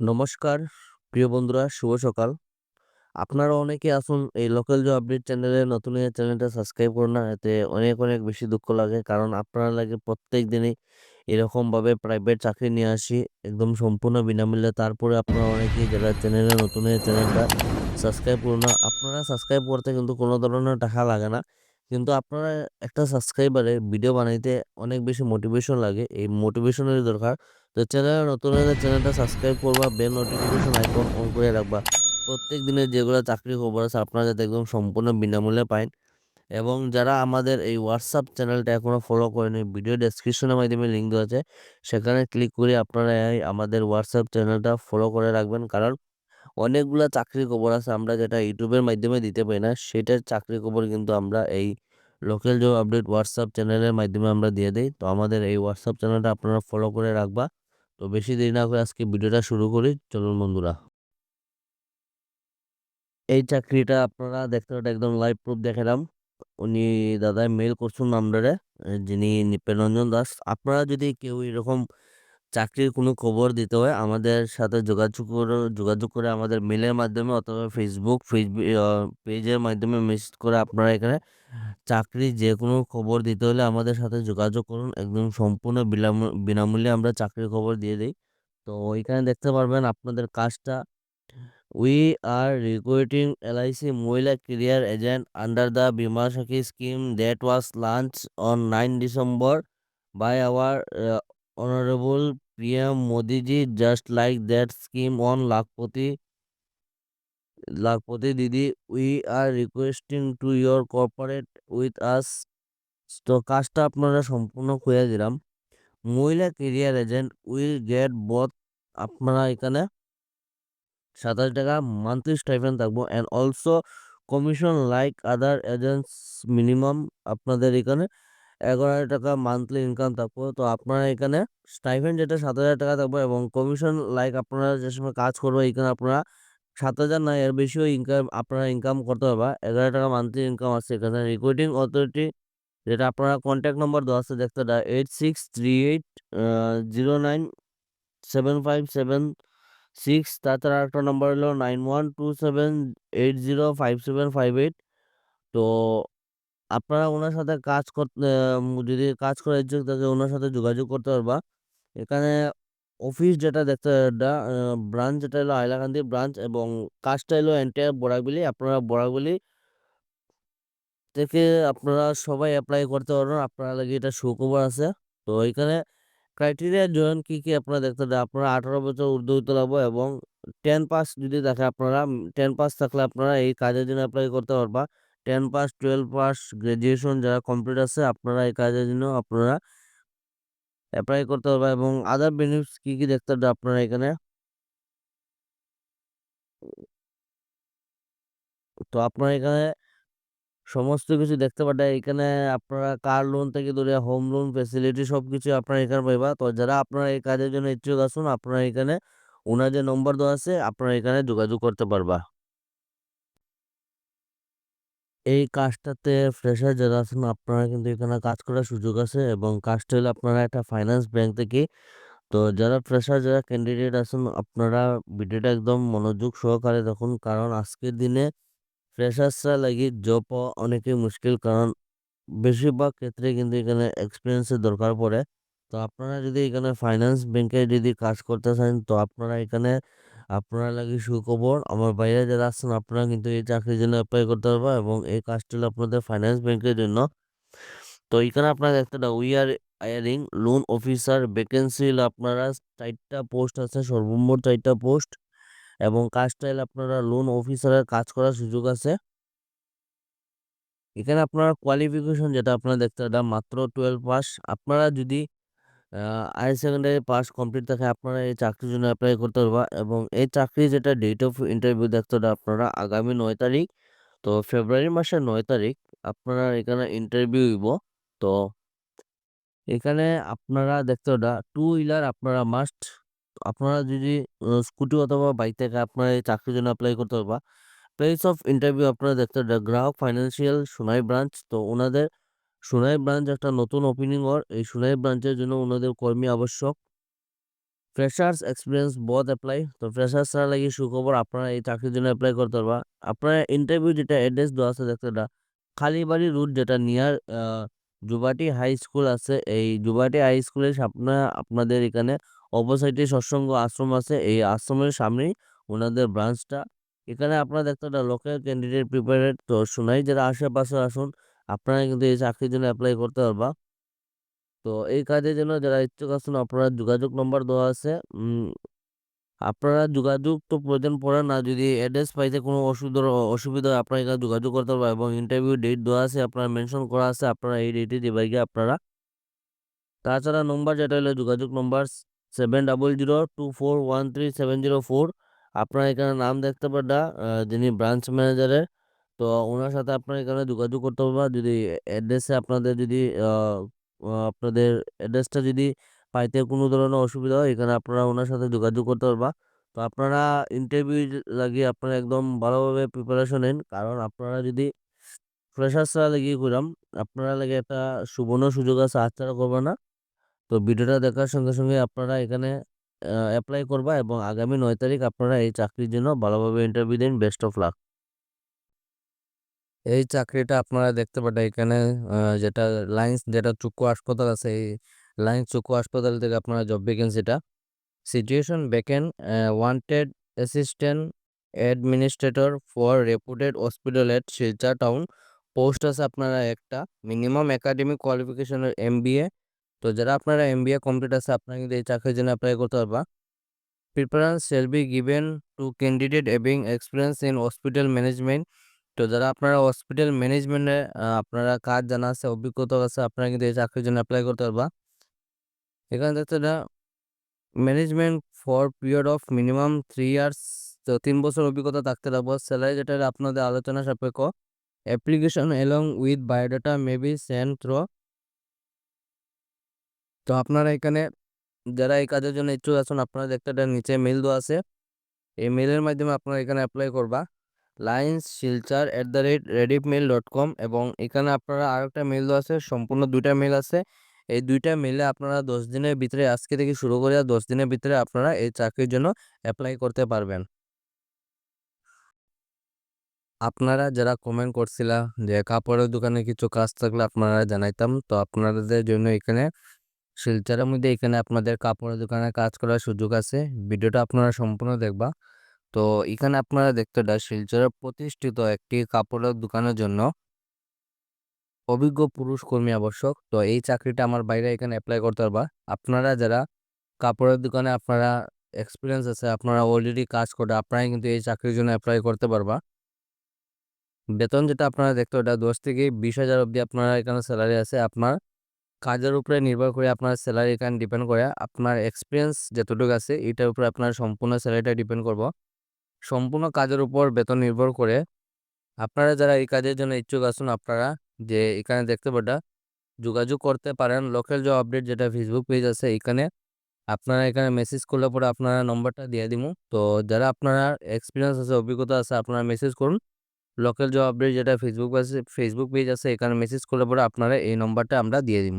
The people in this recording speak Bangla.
নমস্কার, প্রিয় বন্ধুরা, শুভ সকাল। আপনারা অনেকে আসুন এই লোকাল জব আপডেট চ্যানেলে নতুন এই চ্যানেলটা সাবস্ক্রাইব করুন না, এতে অনেক অনেক বেশি দুঃখ লাগে, কারণ আপনারা লাগে প্রত্যেক দিনই এরকমভাবে প্রাইভেট চাকরি নিয়ে আসি, একদম সম্পূর্ণ বিনামূল্যে। তারপরে আপনারা অনেকেই যারা চ্যানেলে নতুন এই চ্যানেলটা সাবস্ক্রাইব করুন না, আপনারা সাবস্ক্রাইব করতে কিন্তু কোনো ধরনের টাকা লাগে না। কিন্তু আপনারা একটা সাবস্ক্রাইবারে ভিডিও বানাইতে অনেক বেশি মোটিভেশন লাগে, এই মোটিভেশনের দরকার। তো চ্যানেলে নতুন হলে চ্যানেলটা সাবস্ক্রাইব করবা বেল নোটিফিকেশন আইকন অন করে রাখবা। প্রত্যেক দিনের যেগুলো চাকরি খবর আছে, আপনারা যাতে একদম সম্পূর্ণ বিনামূল্যে পান এবং যারা আমাদের এই হোয়াটসঅ্যাপ চ্যানেলটা এখনও ফলো করেনি ভিডিও ডেসক্রিপশনের মাধ্যমে লিঙ্ক দেওয়া আছে, সেখানে ক্লিক করে আপনারা আমাদের হোয়াটসঅ্যাপ চ্যানেলটা ফলো করে রাখবেন। কারণ অনেকগুলা চাকরি খবর আছে, আমরা যেটা ইউটিউবের মাধ্যমে দিতে পারি না সেটার চাকরি খবর কিন্তু আমরা এই লোকাল জব আপডেট হোয়াটসঅ্যাপ চ্যানেলের মাধ্যমে আমরা দিয়ে দিই। তো আমাদের এই হোয়াটসঅ্যাপ চ্যানেলটা আপনারা ফলো করে রাখবা। তো বেশি দেরি না করে আজকে ভিডিওটা শুরু করি, চলুন বন্ধুরা। এই চাকরিটা আপনারা দেখতে পারেন একদম লাইভ প্রুফ দেখালাম উনি দাদায় মেল করছেন নাম্বারে যিনি নিপেনরঞ্জন দাস। আপনারা যদি কেউ এরকম চাকরির কোনো খবর দিতে হয়, আমাদের সাথে যোগাযোগ করে যোগাযোগ করে আমাদের মেলের মাধ্যমে অথবা ফেসবুক পেজের মাধ্যমে মেসেজ করে আপনারা এখানে চাকরি যে কোনো খবর দিতে হলে আমাদের সাথে যোগাযোগ করুন। একদম সম্পূর্ণ বিনামূল্যে আমরা চাকরির খবর দিয়ে দিই। তো ওইখানে দেখতে পারবেন আপনাদের কাজটা। We are recruiting LIC Mahila career agent under the Bima Sakhi scheme that was launch on nine December by our honourable PM Modiji just like that scheme on Lakhpati Lakhpati Didi we are requesting to your cooperate with us তো কাজটা আপনারা সম্পূর্ণ করে দিলাম। Mahila career agent will get both আপনারা এখানে সাতাশ টাকা মান্থলি স্টাইফেন থাকব and also commission like other agents minimum আপনাদের এখানে। এগারো হাজার টাকা মান্থলি ইনকাম থাকব। তো আপনারা এখানে স্টাইফেন্ড যেটা সাত হাজার টাকা থাকব এবং কমিশন লাইক আপনারা যে সময় কাজ করব, এখানে আপনারা সাত হাজার না, এর বেশিও ইনকাম আপনারা ইনকাম করতে পারবা। এগারো টাকা মান্থলি ইনকাম আছে এখানে। রিক্রুটিং অথরিটি যেটা আপনারা কন্ট্যাক্ট নম্বর দেওয়া আছে, দেখতে eight six three eight zero nine seven five seven six তাছাড়া একটা নম্বর হলো nine one two seven eight zero five seven five eight তো আপনারা ওনার সাথে কাজ করতে যদি কাজ করার ইচ্ছুক থাকে ওনার সাথে যোগাযোগ করতে পারবা। এখানে অফিস যেটা দেখতে ব্রাঞ্চ যেটা হলো হাইলাকান্দি ব্রাঞ্চ এবং কাজটা হলো এন্টায়ার বরাকবিলি। আপনারা বরাকবিলি থেকে আপনারা সবাই অ্যাপ্লাই করতে পারবেন। আপনারা লাগে এটা সুখবর আছে। তো এখানে ক্রাইটেরিয়া জয়েন কি কি আপনারা দেখতে দেন আপনারা আঠারো বছর ঊর্ধ্ব হইতে লাগবে এবং টেন পাস যদি দেখে আপনারা টেন পাস থাকলে আপনারা এই কাজের জন্য অ্যাপ্লাই করতে পারবা। Ten pass twelve pass graduation যারা কমপ্লিট আছে, আপনারা এই কাজের জন্য আপনারা অ্যাপ্লাই করতে পারবা এবং আদার বেনিফিটস কি কি দেখতে হবে আপনারা এখানে? তো আপনারা এখানে সমস্ত কিছু দেখতে পাঠায় এখানে আপনারা কার লোন থেকে ধরে হোম লোন ফেসিলিটি সব কিছু আপনারা এখানে পাইবা। তো যারা আপনারা এই কাজের জন্য ইচ্ছুক আসুন আপনারা এখানে ওনার যে নম্বর দেওয়া আছে, আপনারা এখানে যোগাযোগ করতে পারবা। এই কাজটাতে ফ্রেশার যারা আছেন, আপনারা কিন্তু এখানে কাজ করার সুযোগ আছে এবং কাজটা হলে আপনারা একটা ফাইন্যান্স ব্যাংক থেকে। তো যারা ফ্রেশার যারা ক্যান্ডিডেট আছেন, আপনারা ভিডিওটা একদম মনোযোগ সহকারে দেখুন। কারণ আজকের দিনে ফ্রেশার্সরা লাগি জব পাওয়া অনেকই মুশকিল। কারণ বেশিরভাগ ক্ষেত্রে কিন্তু এখানে এক্সপিরিয়েন্সের দরকার পড়ে। তো আপনারা যদি এখানে ফাইন্যান্স ব্যাংকে যদি কাজ করতে চান, তো আপনারা এখানে আপনারা লাগে সুখবর। আমার বাইরে যারা আছেন, আপনারা কিন্তু এই চাকরির জন্য অ্যাপ্লাই করতে পারবেন এবং এই কাজটা হলো আপনাদের ফাইন্যান্স ব্যাংকের জন্য। তো এখানে আপনারা দেখতে we are hiring loan officer vacancy হলো আপনারা চারটা পোস্ট আছে, সর্বমোট চারটা পোস্ট এবং কাজটা হলে আপনারা লোন অফিসারের কাজ করার সুযোগ আছে। এখানে আপনার কোয়ালিফিকেশন যেটা আপনারা দেখতে পারেন মাত্র টুয়েলভ পাস আপনারা যদি হায়ার সেকেন্ডারি পাস কমপ্লিট থাকে আপনারা এই চাকরির জন্য অ্যাপ্লাই করতে পারবা এবং এই চাকরি যেটা ডেট অফ ইন্টারভিউ দেখতে হবে আপনারা আগামী নয় তারিখ, তো ফেব্রুয়ারি মাসের নয় তারিখ আপনারা এখানে ইন্টারভিউ দিব। তো এখানে আপনারা দেখতে হবে টু হুইলার আপনারা মাস্ট আপনারা যদি স্কুটি অথবা বাইক থেকে আপনারা এই চাকরির জন্য অ্যাপ্লাই করতে পারবা। প্লেস অফ ইন্টারভিউ আপনারা দেখতে গ্রাহক ফাইন্যান্সিয়াল সোনাই ব্রাঞ্চ তো ওনাদের সোনাই ব্রাঞ্চ একটা নতুন ওপেনিং ওর এই সোনাই ব্রাঞ্চের জন্য ওনাদের কর্মী আবশ্যক। ফ্রেশার্স এক্সপিরিয়েন্স বোথ অ্যাপ্লাই তো ফ্রেশার্স ছাড়া লাগি সুখবর, আপনারা এই চাকরির জন্য অ্যাপ্লাই করতে পারবা। আপনারা ইন্টারভিউ যেটা অ্যাড্রেস দেওয়া আছে, দেখতে খালিবাড়ি রুট যেটা নিয়ার জুবাটি হাই স্কুল আছে। এই জুবাটি হাই স্কুলের সামনে আপনাদের এখানে অপোসাইটে সৎসঙ্গ আশ্রম আছে। এই আশ্রমের সামনেই ওনাদের ব্রাঞ্চটা এখানে আপনারা দেখতে লোকাল ক্যান্ডিডেট প্রিপারেড তো শোনাই যারা আশেপাশে আসুন আপনারা কিন্তু এই চাকরির জন্য অ্যাপ্লাই করতে পারবা। তো এই কাজের জন্য যারা ইচ্ছুক আছেন, আপনারা যোগাযোগ নম্বর দেওয়া আছে। আপনারা যোগাযোগ তো প্রয়োজন পড়ে না, যদি অ্যাড্রেস পাইতে কোনো অসুবিধা অসুবিধা হয়, আপনারা এখানে যোগাযোগ করতে পারবেন এবং ইন্টারভিউ ডেট দেওয়া আছে, আপনারা মেনশন করা আছে, আপনারা এই ডেটে দেবে গিয়ে আপনারা তাছাড়া নম্বর যেটা হলো যোগাযোগ নম্বর seven double zero two four one three seven zero four আপনারা এখানে নাম দেখতে পারবা যিনি ব্রাঞ্চ ম্যানেজারের তো ওনার সাথে আপনার এখানে যোগাযোগ করতে পারবা যদি অ্যাড্রেসে আপনাদের যদি আপনাদের অ্যাড্রেসটা যদি পাইতে কোনো ধরনের অসুবিধা হয়, এখানে আপনারা ওনার সাথে যোগাযোগ করতে পারবা। তো আপনারা ইন্টারভিউ লাগিয়ে আপনারা একদম ভালোভাবে প্রিপারেশন নেন। কারণ আপনারা যদি ফ্রেশার্সরা লাগিয়ে করাম আপনারা লাগে একটা সুবর্ণ সুযোগ আছে হাতছাড়া করবে না। তো ভিডিওটা দেখার সঙ্গে সঙ্গে আপনারা এখানে অ্যাপ্লাই করবা এবং আগামী নয় তারিখ আপনারা এই চাকরির জন্য ভালোভাবে ইন্টারভিউ দিন। বেস্ট অফ লাক এই চাকরিটা আপনারা দেখতে পারেন এখানে যেটা লাইন্স, যেটা চুক্কু হাসপাতাল আছে, এই লাইন্স চুক্কু হাসপাতাল থেকে আপনারা job ভ্যাকেন্সিটা situation vacant wanted assistant administrator for reputed hospital at Silchar town post আছে আপনারা একটা মিনিমাম একাডেমিক কোয়ালিফিকেশনের এম তো যারা আপনারা এম কমপ্লিট আছে, আপনারা কিন্তু এই চাকরির জন্য অ্যাপ্লাই করতে পারবা। Preference shall be given to candidate having experience in hospital management তো যারা আপনারা হসপিটাল ম্যানেজমেন্টে আপনারা কাজ জানা আছে, অভিজ্ঞতা আছে, আপনারা কিন্তু এই চাকরির জন্য অ্যাপ্লাই করতে পারবা। এখানে দেখতে management for period of minimum three years তো তিন বছর অভিজ্ঞতা থাকতে পারব স্যালারি যেটা আপনাদের আলোচনা সাপেক্ষ। Application along with biodata maybe send through তো আপনারা এখানে, যারা এই কাজের জন্য ইচ্ছুক আছেন আপনারা দেখতে নিচে মেল দেওয়া আছে। এই মেলের মাধ্যমে আপনারা এখানে অ্যাপ্লাই করবা। Lines Silchar at the rate rediff mail dot com এবং এখানে আপনারা আরেকটা মেল আছে, সম্পূর্ণ দুইটা মেল আছে। এই দুইটা মেলে আপনারা দশ দিনের ভিতরে, আজকে থেকে শুরু করে দশ দিনের ভিতরে আপনারা এই চাকরির জন্য অ্যাপ্লাই করতে পারবেন। আপনারা যারা কমেন্ট করছিলা যে কাপড়ের দোকানে কিছু কাজ থাকলে আপনারা জানাইতাম, তো আপনাদের জন্য এখানে শিলচারের মধ্যে এখানে আপনাদের কাপড়ের দোকানে কাজ করার সুযোগ আছে। ভিডিওটা আপনারা সম্পূর্ণ দেখবা। তো এখানে আপনারা দেখতে পারেন শিলচরের প্রতিষ্ঠিত একটি কাপড়ের দোকানের জন্য অভিজ্ঞ পুরুষ কর্মী আবশ্যক। তো এই চাকরিটা আমার বাইরে এখানে অ্যাপ্লাই করতে পারবা আপনারা যারা কাপড়ের দোকানে আপনারা এক্সপিরিয়েন্স আছে, আপনারা অলরেডি কাজ করে, আপনারাই কিন্তু এই চাকরির জন্য অ্যাপ্লাই করতে পারবা। বেতন যেটা আপনারা দেখতে ওটা দশ থেকে বিশ হাজার অবধি আপনারা এখানে স্যালারি আছে। আপনার কাজের উপরে নির্ভর করে আপনার স্যালারি এখানে ডিপেন্ড করে। আপনার এক্সপিরিয়েন্স যতটুকু আছে, এটার উপরে আপনার সম্পূর্ণ স্যালারিটা ডিপেন্ড করব। সম্পূর্ণ কাজের উপর বেতন নির্ভর করে আপনারা যারা এই কাজের জন্য ইচ্ছুক আসুন আপনারা যে এখানে দেখতে পাটা যোগাযোগ করতে পারেন। লোকাল জব আপডেট যেটা ফেসবুক পেজ আছে এখানে আপনারা এখানে মেসেজ করলে পরে আপনারা নম্বরটা দিয়ে দিব। তো যারা আপনারা এক্সপিরিয়েন্স আছে, অভিজ্ঞতা আছে, আপনারা মেসেজ করুন। লোকাল জব আপডেট যেটা ফেসবুক আছে ফেসবুক পেজ আছে, এখানে মেসেজ করলে পরে আপনারা এই নম্বরটা আমরা দিয়ে দিব।